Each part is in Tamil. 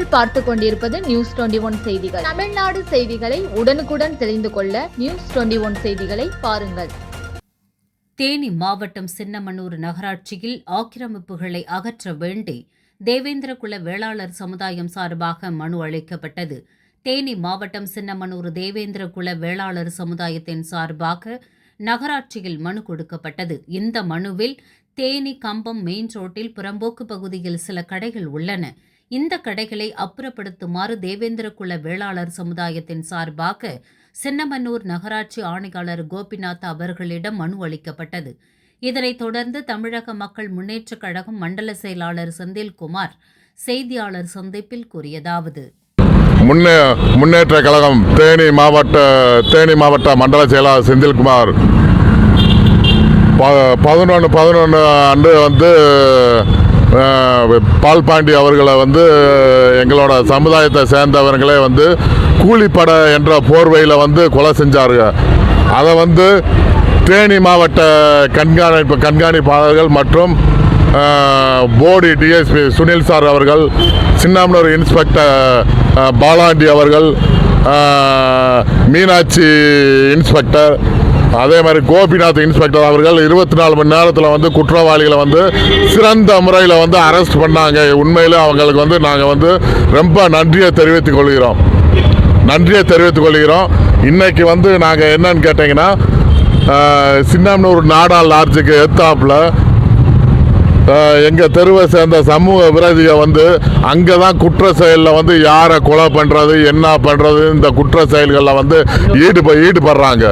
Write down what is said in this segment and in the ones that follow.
நீங்கள் பார்த்து கொண்டிருப்பது நியூஸ் டுவெண்டி ஒன் செய்திகள். தமிழ்நாடு செய்திகளை உடனுக்குடன் தெரிந்து கொள்ள நியூஸ் டுவெண்டி ஒன் செய்திகளை பாருங்கள். தேனி மாவட்டம் சின்னமனூர் நகராட்சியில் ஆக்கிரமிப்புகளை அகற்ற வேண்டி தேவேந்திரகுல வேளாளர் சமுதாயம் சார்பாக மனு அளிக்கப்பட்டது. தேனி மாவட்டம் சின்னமனூர் தேவேந்திரகுல வேளாளர் சமுதாயத்தின் சார்பாக நகராட்சியில் மனு கொடுக்கப்பட்டது. இந்த மனுவில் தேனி கம்பம் மெயின் ரோட்டில் புறம்போக்கு பகுதியில் சில கடைகள் உள்ளன. இந்த கடைகளை அப்புறப்படுத்துமாறு தேவேந்திரகுல வேளாளர் சமுதாயத்தின் சார்பாக சின்னமனூர் நகராட்சி ஆணையாளர் கோபிநாத் அவர்களிடம் மனு அளிக்கப்பட்டது. இதனைத் தொடர்ந்து தமிழக மக்கள் முன்னேற்றக் கழகம் மண்டல செயலாளர் செந்தில்குமார் செய்தியாளர் சந்திப்பில் கூறியதாவது. முன்னே முன்னேற்ற கழகம் தேனி மாவட்ட தேனி மாவட்ட மண்டல செயலாளர் செந்தில்குமார் பதினொன்று பதினொன்று அன்று வந்து பால்பாண்டி அவர்களை வந்து எங்களோட சமுதாயத்தை சேர்ந்தவர்களே வந்து கூலிப்படை என்ற போர்வையில் வந்து கொலை செஞ்சாருங்க. அதை வந்து தேனி மாவட்ட கண்காணிப்பு கண்காணிப்பாளர்கள் மற்றும் போடி டிஎஸ்பி சுனில் சார் அவர்கள் சின்னாமனூர் இன்ஸ்பெக்டர் பாலாண்டி அவர்கள் மீனாட்சி இன்ஸ்பெக்டர் அதே மாதிரி கோபிநாத் இன்ஸ்பெக்டர் அவர்கள் இருபத்தி நாலு மணி நேரத்தில் வந்து குற்றவாளிகளை வந்து சிறந்த முறையில் வந்து அரெஸ்ட் பண்ணாங்க. உண்மையில் அவங்களுக்கு வந்து நாங்கள் வந்து ரொம்ப நன்றியை தெரிவித்துக் கொள்கிறோம். நன்றியை தெரிவித்துக் கொள்கிறோம். இன்றைக்கி வந்து நாங்கள் என்னன்னு கேட்டிங்கன்னா சின்னம்னூர் நாடாள் லார்ஜுக்கு எத்தாப்பில் எங்கள் தெருவை சேர்ந்த சமூக விரோதியை வந்து அங்கே தான் குற்ற செயலில் வந்து யாரை கொலை பண்ணுறது என்ன பண்ணுறது இந்த குற்ற செயல்களில் வந்து ஈடுப ஈடுபடுறாங்க.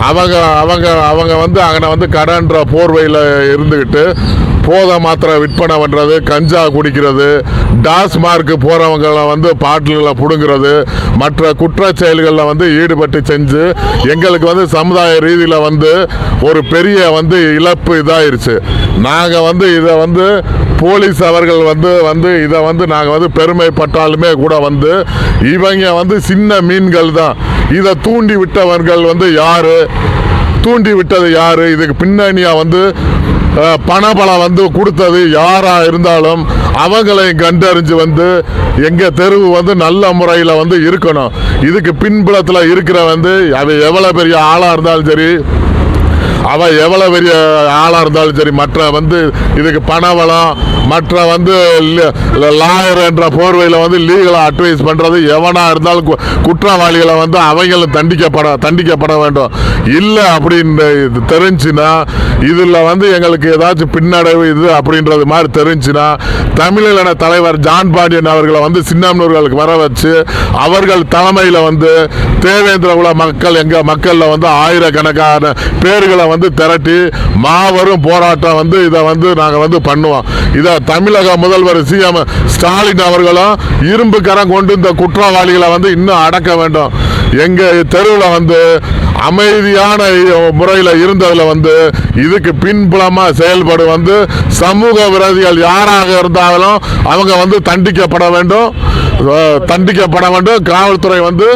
அவங்க அவங்க அவங்க வந்து அங்கே வந்து கடன்ற போர்வையில் இருந்துக்கிட்டு போதை மாத்திரை விற்பனை பண்ணுறது கஞ்சா குடிக்கிறது டாஸ்மார்க்கு போகிறவங்களை வந்து பாட்டில்களை பிடுங்கிறது மற்ற குற்ற செயல்களில் வந்து ஈடுபட்டு செஞ்சு எங்களுக்கு வந்து சமுதாய ரீதியில் வந்து ஒரு பெரிய வந்து இழப்பு இதாயிருச்சு. நாங்கள் வந்து இதை வந்து போலீஸ் அவர்கள் வந்து வந்து இதை வந்து நாங்கள் வந்து பெருமைப்பட்டாலுமே கூட வந்து இவங்க வந்து சின்ன மீன்கள் தான். இதை தூண்டி விட்டவர்கள் வந்து யார்? தூண்டி விட்டது யார்? இதுக்கு பின்னணியாக வந்து பணபலம் வந்து கொடுத்தது யாராக இருந்தாலும் அவங்களையும் கண்டறிஞ்சு வந்து எங்கள் தெருவு வந்து நல்ல முறையில் வந்து இருக்கணும். இதுக்கு பின்புலத்தில் இருக்கிற வந்து அது எவ்வளோ பெரிய ஆளாக இருந்தாலும் சரி அவன் எவ்வளோ பெரிய ஆளாக இருந்தாலும் சரி மற்ற வந்து இதுக்கு பணவளம் மற்ற வந்து லாயர் என்ற போர்வையில் வந்து லீகலாக அட்வைஸ் பண்ணுறது எவனாக இருந்தாலும் கு- குற்றவாளிகளை வந்து அவங்களும் தண்டிக்கப்பட தண்டிக்கப்பட வேண்டும். இல்லை அப்படின்னு இது தெரிஞ்சுன்னா இதில் வந்து எங்களுக்கு ஏதாச்சும் பின்னடைவு இது அப்படின்றது மாதிரி தெரிஞ்சுன்னா தமிழின தலைவர் ஜான் பாண்டியன் அவர்களை வந்து சின்னம்னூர்களுக்கு வர வச்சு அவர்கள் தலைமையில் வந்து தேவேந்திர குல மக்கள் எங்கள் மக்களில் வந்து ஆயிரக்கணக்கான பேர் பேர்களை வந்து திரட்டி மாபெரும் போராட்டம் வந்து இதை வந்து நாங்கள் வந்து பண்ணுவோம். இதை தமிழக முதல்வர் சிஎம் ஸ்டாலின் அவர்களும் இரும்பு கரம் கொண்டு இந்த குற்றவாளிகளை வந்து இன்னும் அடக்க வேண்டும். எங்கள் தெருவில் வந்து அமைதியான முறையில் இருந்ததில் வந்து இதுக்கு பின்புலமாக செயல்படும் வந்து சமூக விரோதிகள் யாராக இருந்தாலும் அவங்க வந்து தண்டிக்கப்பட வேண்டும். தண்டிக்கப்பட வேண்டும். காவல்துறை வந்து